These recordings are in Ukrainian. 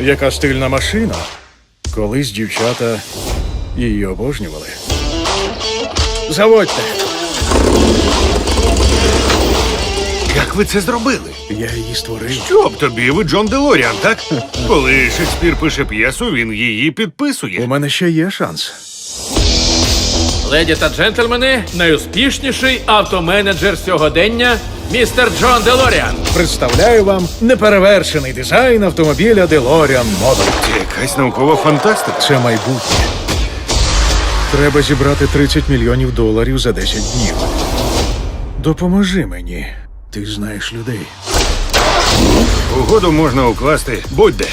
Яка стильна машина. Колись дівчата її обожнювали. Заводьте. Як ви це зробили? Я її створив. Щоб тобі ви Джон Делоріан, так? Коли Шекспір пише п'єсу, він її У підписує. мене ще є шанс. Леді та джентльмени, найуспішніший автоменеджер сьогодення містер Джон Делоріан. Представляю вам неперевершений дизайн автомобіля DeLorean Model. Це якась наукова фантастика. Це майбутнє. Треба зібрати 30 мільйонів доларів за 10 днів. Допоможи мені. Ти знаєш людей. Угоду можна укласти будь-де.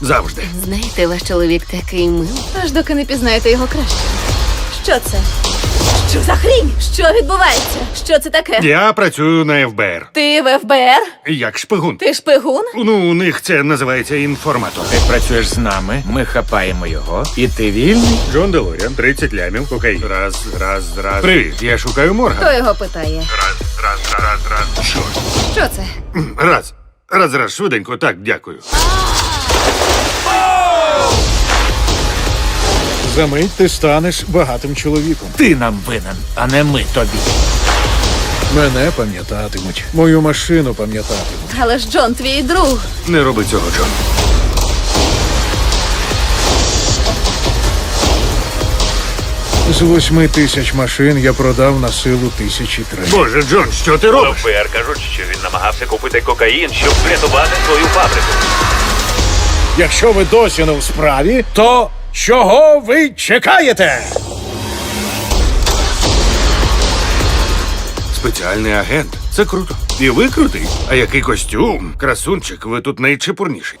Завжди. Знаєте, ваш чоловік такий милий. Аж доки не пізнаєте його краще. Що це? Що за хрінь? Що відбувається? Що це таке? Я працюю на ФБР. Ти в ФБР? Як шпигун. Ти шпигун? Ну, у них це називається інформатор. Ти працюєш з нами, ми хапаємо його, і ти вільний? Джон Делоріан, 30 лямів. Окей. Раз, раз, раз. Привіт, я шукаю морга. Хто його питає? Раз, раз, раз, раз. Що? Що це? Раз. Раз, раз, швиденько, так, дякую. За мить ти станеш багатим чоловіком. Ти нам винен, а не ми тобі. Мене пам'ятатимуть. Мою машину пам'ятатимуть. Але ж Джон, твій друг. Не роби цього, Джон. З восьми тисяч машин я продав на силу тисячі три. Боже, Джон, що ти робиш? ФБР кажуть, що він намагався купити кокаїн, щоб врятувати свою фабрику. Якщо ви досі не в справі, то чого ви чекаєте? Спеціальний агент. Це круто. І ви крутий. А який костюм? Красунчик, ви тут найчепурніший.